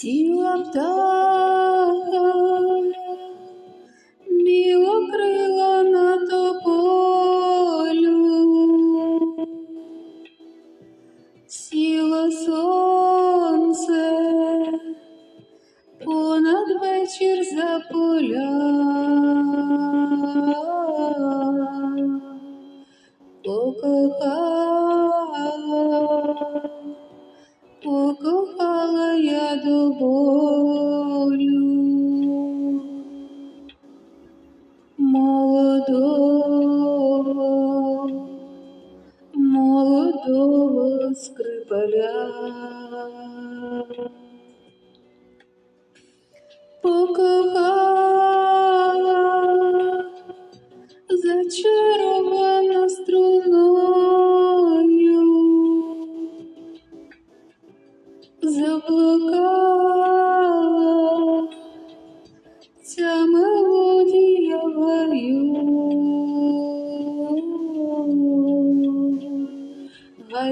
Сіла птаха, білокрила на тополю, сіло сонце понад вечір за поля. Покохала я до болю молодого, молодого скрипаля. Покохала,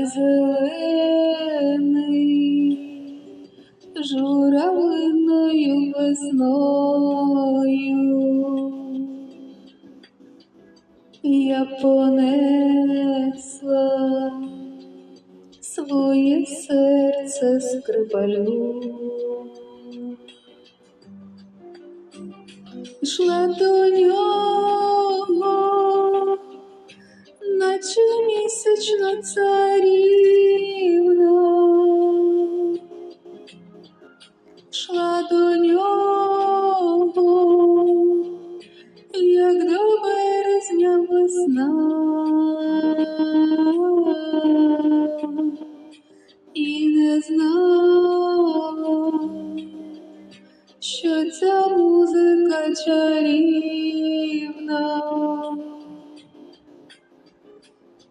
зелений, журавлиною весною. Я понесла своє серце скрипалю. Йшла до нього, наче місячна царівна. Йшла до нього, як до березня весна. І не знала,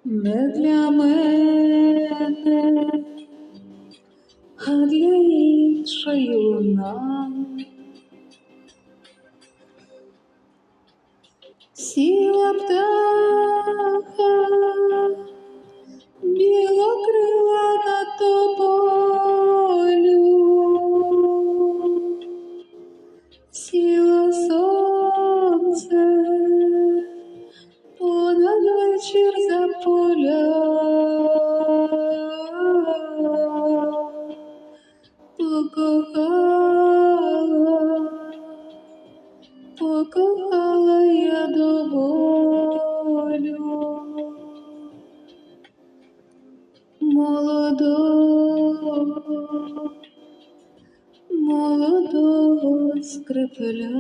Не для мене, а для іншої луна. Сіла птаха, білокрила на тополю, сіло сонце понад вечір поля. Покохала, покохала я до болю молодого, молодого скрипеля.